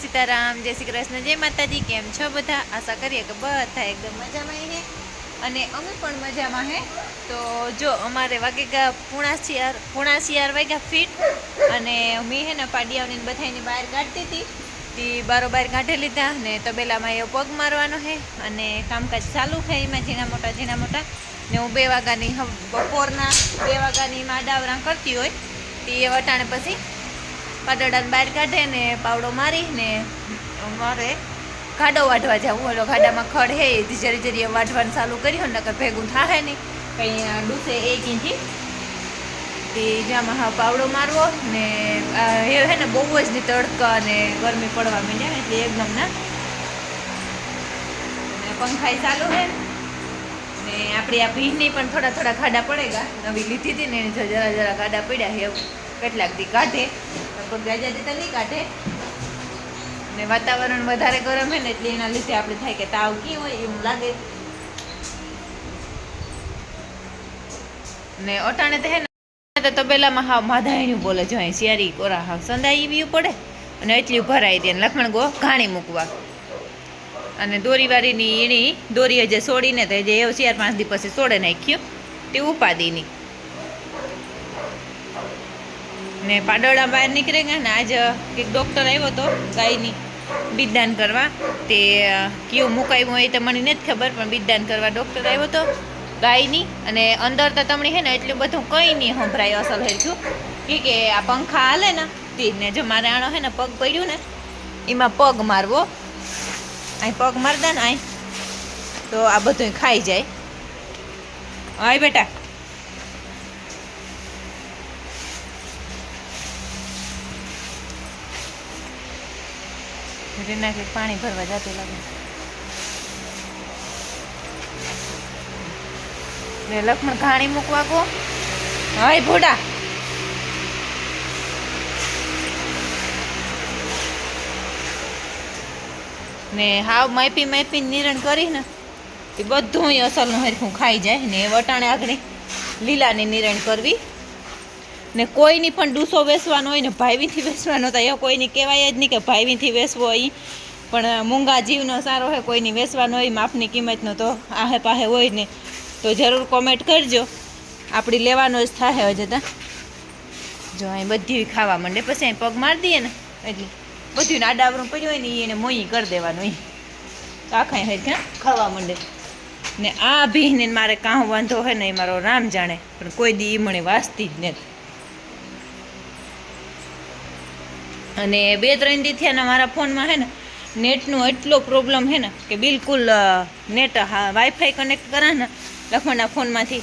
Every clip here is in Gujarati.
સીતારામ, જય શ્રી કૃષ્ણ, જય માતાજી, કેમ છો બધા? આશા કરીએ કે બધા એકદમ મજામાં હે. અને અમે પણ મજામાં હે. તો જો અમારે વાગે ગયા પૂણા શિયાર વાગ્યા ફીટ અને મેં હે ને પાડિયાઓની બધાની બહાર કાઢતી હતી. તે બારોબાર કાઢી લીધા ને તબેલામાં એ પગ મારવાનો છે અને કામકાજ ચાલુ છે એમાં ઝીણા મોટા ઝીણા મોટા. ને હું બે વાગ્યાની બપોરના બે વાગ્યાની માં ડાવરા કરતી હોય. તે એ વટાણે પછી પાડોડાને બહાર કાઢે ને પાવડો મારી ને મારે ખાડો વાઢવા જવું. ઓલો ખાડામાં ખડ હે એ જરી જરી વાઢવાનું ચાલુ કર્યું નકર ભેગું થાય નહીં. કંઈ ડૂસે એક ઇંચી તે જામાં હા પાવડો મારવો ને એ હે ને બહુ જ ની તડકા અને ગરમી પડવા માંડ્યા એટલે એકદમ ના. પંખાઈ ચાલુ હે. ને આપણી આ ભીંની પણ થોડા થોડા ખાડા પડેગા. નવી લીધી હતી ને જરા જરા ખાડા પડ્યા હે કેટલાક દી કાઢે. લગભગ ગાજાથી તો નહીં કાઢે. ને વાતાવરણ વધારે ગરમ હોય ને એટલે એના લીધે આપણે થાય કે તાવ કી હોય એવું લાગે. ને અટાણે તો હે ને તબેલામાં હા માધાયણું બોલે જો અહીં શિયારી કોરા હા સંદાઈ એવી પડે. અને એટલી ભરાઈ દે લખણ ગો, ઘાણી મૂકવા. અને દોરીવાળીની એની દોરી હજે છોડીને તો હજે એવું શિયાર પાંચ દી પછી છોડે નાખ્યું, તે ઉપાદીની ને પાડોળા બહાર નીકળે ગયા ને આજ એક ડૉક્ટર આવ્યો હતો ગાયની બિદદાન કરવા. તે કયું મુકાયું હોય તો મને નથી ખબર, પણ બિદદાન કરવા ડૉક્ટર આવ્યો હતો ગાયની. અને અંદર તો તમને હે ને એટલું બધું કંઈ નહીં સંભળાય અસલ હેઠું કે કે આ પંખા હાલે ને, તે જો મારે આણો હે ને પગ પડ્યું ને, એમાં પગ મારવો. અહીં પગ મારતા ને અહીં તો આ બધું ખાઈ જાય. હાય બેટા. રીના કે પાણી ભરવા જતી લાગે. ને લક્ષ્મણ ઘાણી મૂકવા કો હાય, ભોડા. ને હાવ માપી માપી નિરણ કરી ને એ બધું અસલનું હરખું ખાઈ જાય ને વટાણે આગળ લીલાની નિરણ કરવી. ને કોઈની પણ ડૂસો વેસવાનો હોય ને ભાઈવીથી વેસવાનો તો એ કોઈની કહેવાય જ નહીં કે ભાઈવીથી વેસવો હોય. પણ મૂંગા જીવનો સારો હોય, કોઈની વેસવાનો હોય, માપની કિંમતનો તો આહે પાહે હોય ને તો જરૂર કોમેન્ટ કરજો. આપણી લેવાનો જ થાય હજે તો. જો અહીં બધી ખાવા માંડે. પછી અહીં પગ મારી દઈએ ને. એટલે બધું આડાવરું પડ્યું હોય ને એને મોઈ કરી દેવાનું તો આખા ક્યાં ખાવા માંડે. ને આ ભીને મારે કાં વાંધો હોય ને એ મારો રામ જાણે. પણ કોઈ દી ઈ મને વાંચતી જ નથી. અને બે, ત્રણ દી થયા મારા ફોનમાં હે ને, નેટનો એટલો પ્રોબ્લેમ હે ને, કે બિલકુલ નેટ વાઈફાઈ કનેક્ટ કરા ને, લખવાના ફોનમાંથી,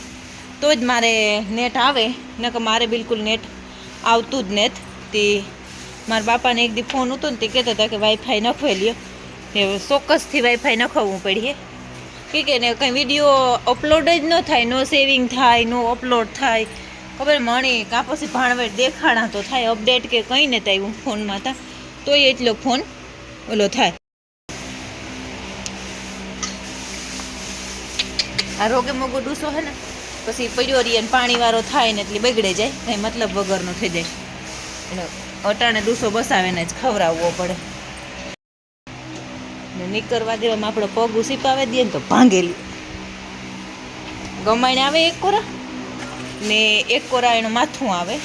તો જ મારે નેટ આવે, નકર મારે બિલકુલ નેટ આવતું જ નેટ. તે મારા બાપાને એક દી ફોન હતો ને, તે કહેતા હતા કે વાઈફાઈ નખવાઈ લ્યો. તે ચોક્કસથી વાઈફાઈ નખવવું પડીએ કે કે ને કંઈ વીડિયો અપલોડ જ ન થાય, નો સેવિંગ થાય, નો અપલોડ થાય. ખબર મણી કાં પછી ભાણવેટ દેખાણા તો થાય અપડેટ કે કંઈ ને આવ્યું ફોનમાં તા. તોય એટલો ફોન ઓલો થાય. આ રોગે મોગો ડૂસો હે ને, પછી પડ્યો રહીએ ને પાણીવાળો થાય ને એટલે બગડે જાય, કંઈ મતલબ વગરનો થઈ જાય. એટલે અટાણે ડૂસો બસાવીને જ ખવડાવવો પડે. ને નીકળવા દેવામાં આપણો પગ ઉસીપાવે દઈએ ને તો ભાંગેલી. ગમાઈને આવે એક કોરા? ને એક કોરા એનું માથું આવે.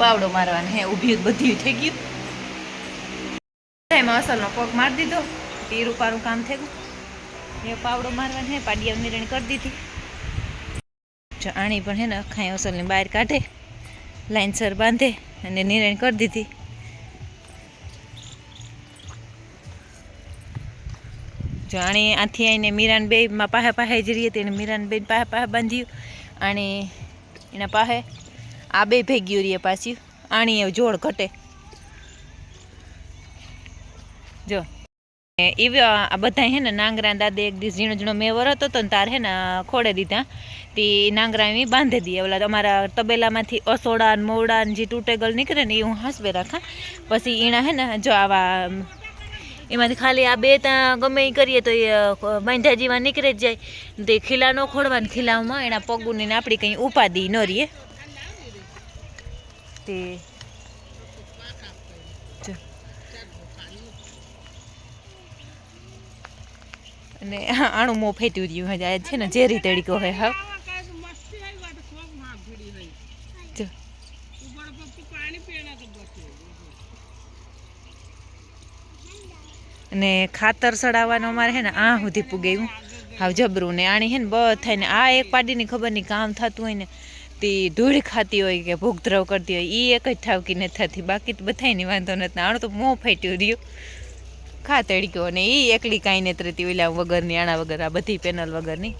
પાવડો મારવાનો હે, ઊભી બધી થઈ ગયું. એમાં અસલનો પગ મારી દીધો તીરું રૂપારું કામ થઈ ગયું. એ પાવડો મારવાનો હે, પાડિયા નિરણ કરી દીધી. આણી પણ હે ને અખાઈ અસલની બહાર કાઢે, લાઈનસર બાંધે અને નિરણ કરી દીધી. જો આણે આથી આવીને મીરાન બેમાં પાહે પાહે જ રહીએ તેને મીરાન બેન પાહે પાહે બાંધ્યું. અને એના પાહે આ બે ભેગ્યું રહીએ પાછી. આણી જોડ ઘટે. જો. એવી આ બધા હે ને નાંગરા દાદે એક દિવસ ઝીણો ઝીણો મેં વરતો હતો ને તાર હે ને ખોડે દીધા. તે નાંગરા એવી બાંધી દઈએ ઓલા અમારા તબેલામાંથી અસોડા મોડા જે તૂટેગલ નીકળે ને એ હું હાસવે રાખા. પછી એના હે ને જો આવા એમાંથી ખાલી આ બે ત્યાં ગમે એ કરીએ તો એ અ, જીવા નીકળે જ જાય. તે ખીલા ન ખોડવાને ખીલામાં એના પગુને આપણી કંઈ ઉપાધિ ન રહીએ તે અને આણું મોં ફેટ્યું રહ્યું હજાર છે ને ઝેરી તડકો હોય હા. અને ખાતર સડાવવાનું અમારે હે ને આ સુધી પુગાવ્યું હાવ જબરું ને આણી હે ને બધાય ને આ એક પાડીની ખબર નહીં કામ થતું હોય ને તે ધૂળ ખાતી હોય કે ભૂગદ્રવ કરતી હોય એ એક જ ઠાવકી નથી થતી. બાકી તો બધાયની વાંધો નથી. આણું તો મોં ફાટ્યું રહ્યું. ખા તડક્યો ને એ એકલી કાંઈ ને રહેતી. ઓલા વગરની, આણા વગર, આ બધી પેનલ વગરની.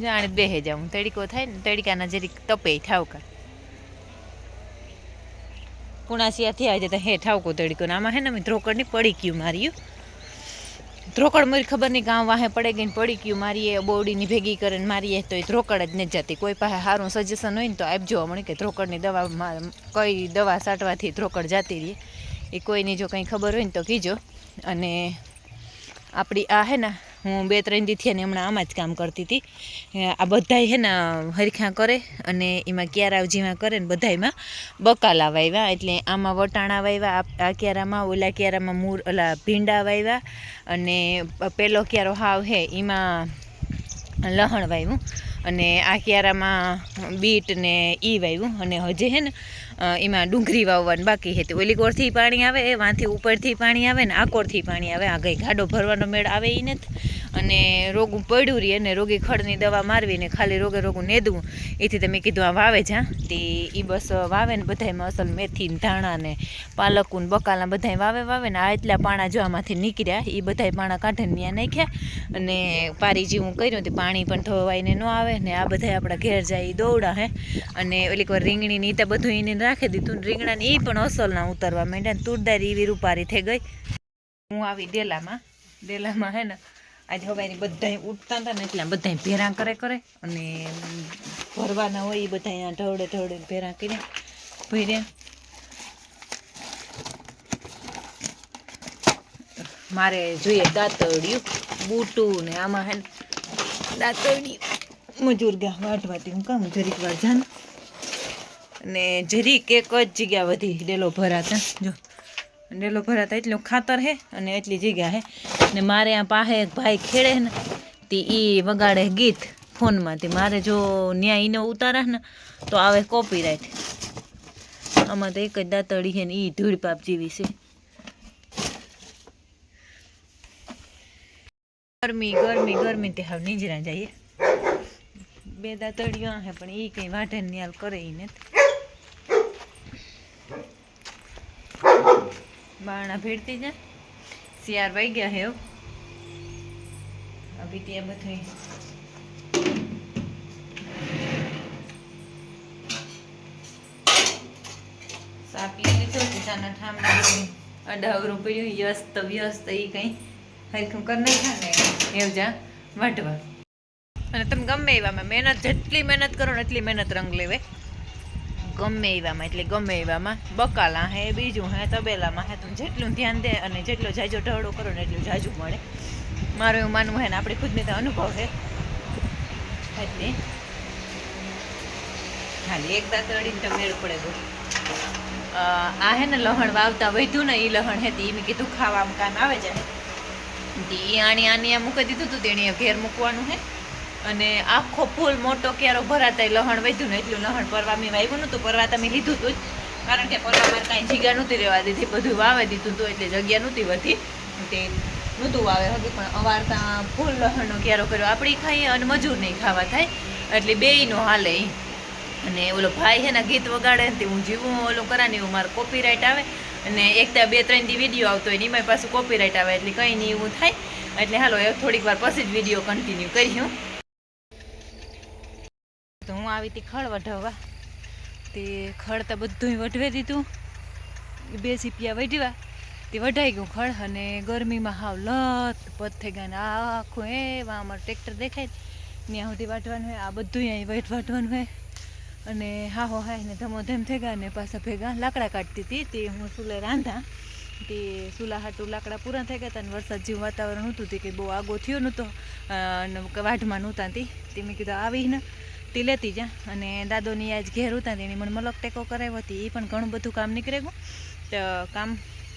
જાણે બેહે જાઉં. તડકો થાય ને, તડકાના જરીક તપે ઠાવકા. પુણાસિયાથી છે તો હે ઠાવકો તડકો ને આમાં હે ને મેં ધ્રોકડની પડી ગયું માર્યું ધ્રોકડ મરી ખબર નહીં કાં વાહે પડે ગઈ ને પડી ગયું મારીએ, બોડીની ભેગી કરીને મારીએ, તો એ ધ્રોકડ જ નથી જતી. કોઈ પાસે સારું સજેશન હોય ને તો આપજો મળે કે ધ્રોકડની દવા કઈ દવા સાટવાથી ધ્રોકડ જતી રહે. એ કોઈની જો કંઈ ખબર હોય ને તો કીજો. અને આપણી આ હે ને હું બે ત્રણ દી થયા ને હમણાં આમાં જ કામ કરતી હતી. આ બધાય હે ને હરખ્યા કરે અને એમાં ક્યારાવજીમાં કરે ને બધાયમાં બકાલા વાવ્યા એટલે આમાં વટાણા વાવ્યા આ- ક્યારામાં, ઓલા ક્યારામાં મૂર, ઓલા ભીંડા વાવ્યા અને પેલો ક્યારો હાવ હે એમાં લહણ વાવ્યું અને આ ક્યારામાં બીટ ને ઈ વાવ્યું અને હજે હે ને એમાં ડુંગળી વાવવાની બાકી હતી ઓલી કોરથી પાણી આવે, એ વાંથી ઉપરથી પાણી આવે ને આ કોરથી પાણી આવે. આ ગઈ ગાડો ભરવાનો મેળ આવે એ નથી. અને રોગું પડ્યું રહે અને રોગી ખડની દવા મારવીને ખાલી રોગે રોગું નેદવું. એથી તમે કીધું, આ વાવે જા તે એ બસ વાવે ને બધાયમાં અસલ મેથી ધાણા ને પાલકું બકાલા બધાય વાવે વાવે ને આ એટલા પાણા જો આમાંથી નીકળ્યા એ બધાય પાણા કાઢીને ત્યાં નાખ્યા. અને પારી જેવું કર્યું તે પાણી પણ ધોવાઈને ન આવે ને આ બધા આપણા ઘેર જાય એ દોવડા હે. અને ઓલી રીંગણી ની તે બધું એને રાખી દીધું રીંગણાને એ પણ અસલના ઉતરવા માંડ્યા ને તુરદારી એવી રૂપારી થઈ ગઈ. હું આવી ડેલામાં ડેલામાં હે ને, આજે હવારી બધાય ઉઠતા હતા ને એટલે બધાય ભેરા કરે કરે અને ભરવાના હોય એ બધા અહીંયા ઢવડે ઢવડે ભેરા કરીને ભર્યા. મારે જોઈએ દાંતડિયું બૂટું ને આમાં હે દાંતડિયું મજૂર ગયા વાટવાથી હું કામ જરીક વાર જાન અને જરીક એક જ જગ્યા વધી ડેલો ભરાતા જો. ડેલો ભરાતા એટલું ખાતર હે અને એટલી જગ્યા હે. ને મારે આ પાસે એક ભાઈ ખેડે ને, તે એ વગાડે ગીત ફોનમાંથી. મારે જો ન્યાય એને ઉતારે ને, તો આવે કોપીરાઇટ આમાં તો એક જ દાંતડી છે ને એ ધૂળપાપ જેવી છે. ગરમી ગરમી ગરમી તે હવે નીજરા જઈએ બે દાતળીઓ હે, પણ એ કંઈ વાઢે નિયાલ કરે એ નથી. બારણા ભેડતી જા શિયાર વાઈ ગયા હે હો. અભી ત્યાં બધું સાપી લીધો સીતાના ઠામડા અડાવરું પડ્યું, વ્યસ્ત વ્યસ્ત એ કંઈ હરખું કરી નાખ્યા ને. એવું જા વાટવા અને તમે ગમે એવામાં મહેનત, જેટલી મહેનત કરો ને એટલી મહેનત રંગ લેવે ગમે એવામાં એટલે ગમે એવામાં બકાલા હે, બીજું હે, તબેલામાં હે તમે જેટલું ધ્યાન દે અને જેટલો જાજો ઢવડો કરો ને એટલું જાજુ મળે. મારું એવું માનવું હે ને, આપણે ખુદને તો અનુભવ હે. એટલે ખાલી એક દાંત અડીને તો મેળ પડે બહુ. આ હે ને લહણ વાવતા વધ્યું ને એ લહણ હે, તે મેં કીધું ખાવામાં કામ આવે છે તે ઈ આણી આની મૂકી દીધું હતું તેણે ઘેર મૂકવાનું હે. અને આખો ફૂલ મોટો ક્યારો ભરાતા લહણ વધ્યું ને એટલું લહણ પરવા મેં વાવ્યું નહોતું, પરવા તમે લીધું હતું જ. કારણ કે પરવા મારે કાંઈ જગ્યા નહોતી રહેવા દીધી, બધું વાવે દીધું હતું એટલે જગ્યા નહોતી વધી. તે નહોતું વાવે હતું પણ અવારતા ફૂલ લહણનો ક્યારો કર્યો. આપણે ખાઈએ અને મજૂર નહીં ખાવા થાય, એટલે બેયનો હાલે અને ઓલો ભાઈ છે ને ગીત વગાડે ને તે હું જીવું, ઓલું કરાને એવું મારું કોપીરાઇટ આવે. અને એક ત્યાં બે ત્રણ દી વીડિયો આવતો હોય ને એમાં પાછું કોપીરાઇટ આવે, એટલે કંઈ નહીં એવું થાય. એટલે હાલો એ થોડીક વાર પછી જ વીડિયો કન્ટિન્યુ કરી આવી હતી ખળ વઢવવા. તે ખળ તો બધું વઢવી દીધું. એ બે સીપિયા વઢવા તે વઢાઈ ગયું ખળ અને ગરમીમાં હાવ લત પદ થઈ ગયા ને આખું એ અમારું ટ્રેક્ટર દેખાય ત્યાં સુધી વાટવાનું હોય, આ બધું અહીં વાટ વાટવાનું હોય. અને હા હો હા ને ધમો ધમ થઈ ગયા ને પાછા ભેગા લાકડા કાઢતી હતી. તે હું સુલે રાંધા. તે સુલા હાટું લાકડા પૂરા થઈ ગયા હતા અને વરસાદ જેવું વાતાવરણ હતું તે કંઈ બહુ આગો થયો નહોતો વાઢમાં નહોતા તે મેં કીધું આવી ને. તે લેતી જા. અને દાદોની આજ ઘેર ઉતા તેની મને મલક ટેકો કરાવ્યો હતી એ પણ ઘણું બધું કામ નીકળે ગયું. તો કામ,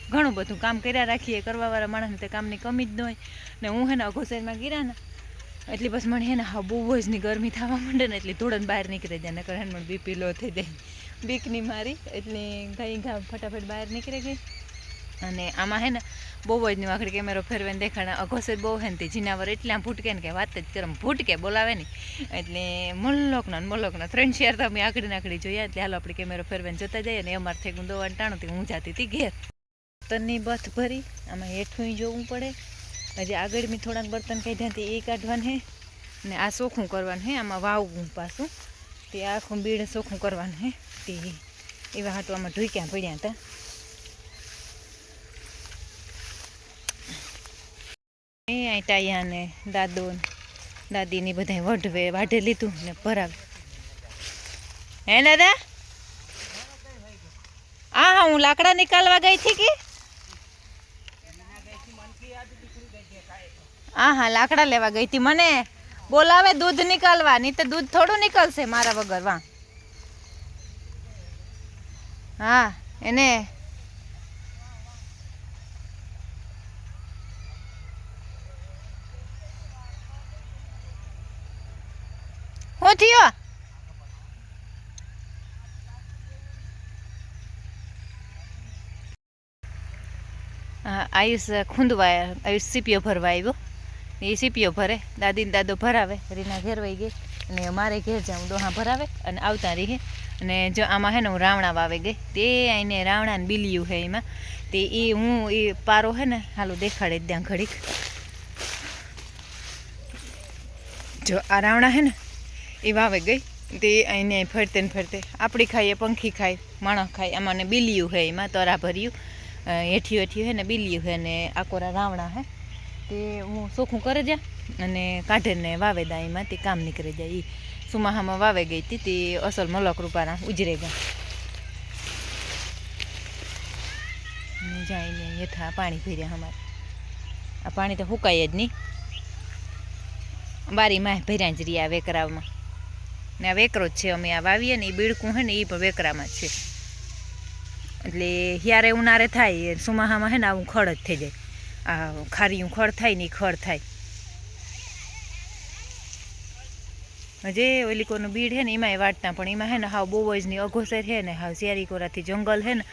ઘણું બધું કામ કર્યા રાખીએ, કરવાવાળા માણસને તે કામની કમી જ ન હોય. ને હું હે ને અઘોસેરમાં ગીરા ને, એટલી બસ મને હે ને હા બહુ જ ની ગરમી થવા માંડે ને એટલી ધોળન બહાર નીકળી જાય, નકર હે ને મને બીપી લો થઈ જાય. બીકની મારી, એટલે ગઈ ઘા ફટાફટ બહાર નીકળી ગઈ. અને આમાં હે ને બહુ જ નહીં વાખડી કેમેરો ફેરવીને દેખાડે અઘોસર બહુ હે ને જીનાવર એટલા ભૂટકે ને કે વાત જ કરમ, ભૂટકે બોલાવે ને. એટલે મલ્લોકના ને મલ્લોકના ત્રણ શેર તો અમે આકડી નાકડી જોયા. એટલે હાલો આપણે કેમેરો ફેરવીને જતા જઈએ ને અમારે થઈ ગું દોવાનું ટાણું હું જાતી હતી ઘેર. બર્તનની બથ ભરી, આમાં હેઠું જોવું પડે. હજી આગળ મેં થોડાક બર્તન કાઢ્યા તે એ કાઢવાનું હે. ને આ સોખું કરવાનું હે, આમાં વાવવું પાછું. તે આખું બીડ સોખું કરવાનું હે. તે એવા હાટવામાં આમાં ઢૂક્યા પડ્યા હતા. અહીં દાદો દાદીની બધા વઢવે, વાઢે લીધું ને ભરાવ હે દાદા? હા હા, હું લાકડા નીકાળવા ગઈ હતી કે? હા હા, લાકડા લેવા ગઈ હતી મને. બોલાવે દૂધ નિકાલવા નહીં તો દૂધ થોડું નીકળશે મારા વગર વાં હા, એને થયો આયુષ ખૂંદવા આયુષ સીપીઓ ભરવા આવ્યો. એ સીપીઓ ભરે, દાદીને દાદો ભરાવે. રીના ઘેર વહી ગઈ અને મારે ઘેર જાઉં, ડોહા ભરાવે અને આવતા રહી અને જો આમાં હે ને હું રાવણા વાવે ગઈ. તે આઈને રાવણા ને છે એમાં. તે એ હું, એ પારો હે ને, હાલો દેખાડે ત્યાં ઘડીક. જો આ રાવણા હે ને એ વાવે ગઈ. તે એને ફરતે ને ફરતે આપણી ખાઈએ, પંખી ખાય, માણસ ખાય. આમાં બિલિયું હે, એમાં તરા ભર્યું. હેઠિયું હેઠિયું હે ને બિલિયું હે ને આકોરા રાવણા હે. તે હું સોખું કરે જા અને કાઢે ને વાવે દા એમાં, તે કામ નીકળે જાય એ સુમાહામાં વાવે ગઈ હતી, તે અસલ મલક રૂપાના ઉજરે ગયા જાઈને હેઠા પાણી ભર્યા અમારે આ પાણી તો હુકાય જ નહીં બારીમાં ભર્યા જ રહ્યા વેકરાવમાં. ને આ વેકરો જ છે, અમે આ વાવીએ ને એ બીડકું હે ને એ પણ વેકરામાં જ છે. એટલે હિયારે ઉનાળે થાય સુમાહામાં હે ને આવું ખડ જ થઈ જાય. આ ખારીયું ખડ થાય ને એ ખડ થાય. જે ઓલી કોનું બીડ હે ને એમાંય વાટતા, પણ એમાં હે ને હાવ બહુ જ ની અઘોસર હે ને હાવ કોરાથી જંગલ હે ને,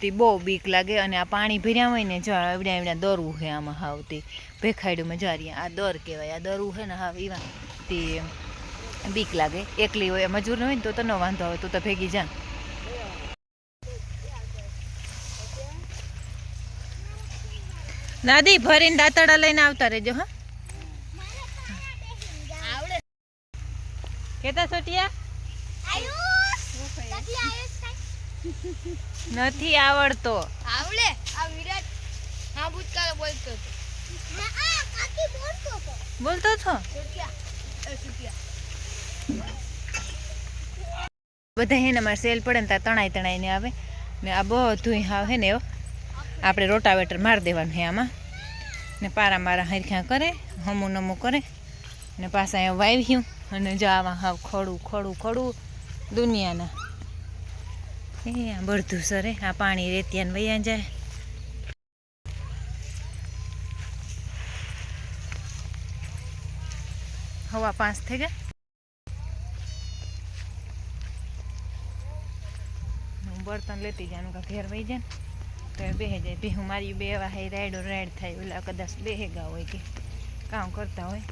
તે બહુ બીક લાગે અને આ પાણી ભર્યા હોય ને જો એવડ્યા એવડ્યા દરવું હે આમાં હાવ તે. ભેખાડ્યું મજા આ દર કહેવાય, આ દરવું હે ને હાવ એવા તે બીક લાગે. એકલી હોય મજૂર હોય ને તો તો ન વાંધો આવે તો તો ભેગી જા. દાદી ભરીને દાંતડા લઈને આવતા રહેજો હા. કેતા સોટિયા નથી આવડતો. આવડે. આ વિરાટ હા ભૂતકાળ બોલતો હતો. બોલતો છૂટ્યા સોટિયા. છૂટ્યા બધા હે ને અમારે સેલ પડે ને ત્યાં તણાઈ તણાઈને આવે. ને આ બધું હાવ હે ને એવો. આપણે રોટાવેટર મારી દેવાનું હે આમાં. ને પારા મારા હરખ્યા કરે, હમું નમું કરે. ને પાછા અહીંયા વાવ્યું અને જો આમાં હાવ ખડું ખડું ખડું દુનિયાના. એ આ બધું સરે, આ પાણી રેતિયાને વૈયા જાય. હવા પાંચ થઈ ગયા. હું લેતી જાય કે ઘેર વહી જાય તો એ બેહે જાય. ભેહું મારી બે વાહે રાઈડો રાઈડ થાય, ઓલા કદાચ બેહેગા હોય કે કામ કરતા હોય.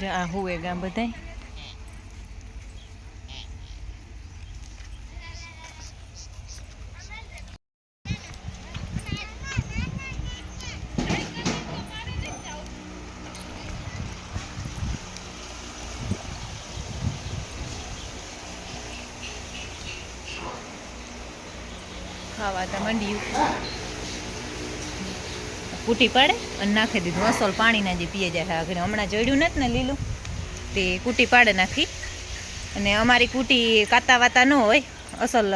જે આ હુએ ગામ બધાય. ખાવા મંડ્યું. કૂટી પાડે અને નાખી દીધું. અસલ પાણીના જે પીએ જાય આગળ હમણાં જોડ્યું નથી ને લીલું, તે કૂટી પાડે નાખી. અને અમારી કૂટી કાતા વાતા ન હોય, અસલ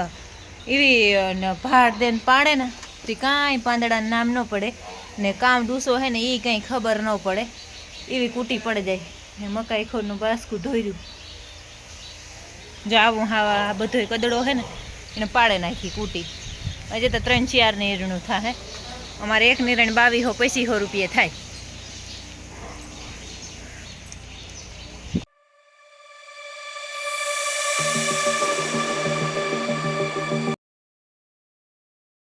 એવી, ને ભાડ દેને પાડે ને, તે કાંઈ પાંદડાનું નામ ન પડે. ને કામ ડૂસો હે ને એ કંઈ ખબર ન પડે. એવી કૂટી પડી જાય. ને મકાઈ ખોરનું બાસકું ધોર્યું જો આવું હા, આ બધો કદડો હે ને, એને પાડે નાખી કૂટી. હજી તો ત્રણ ચાર નિરણું થાય અમારે એક નિરણ બાવીસો પચીસો રૂપિયા થાય.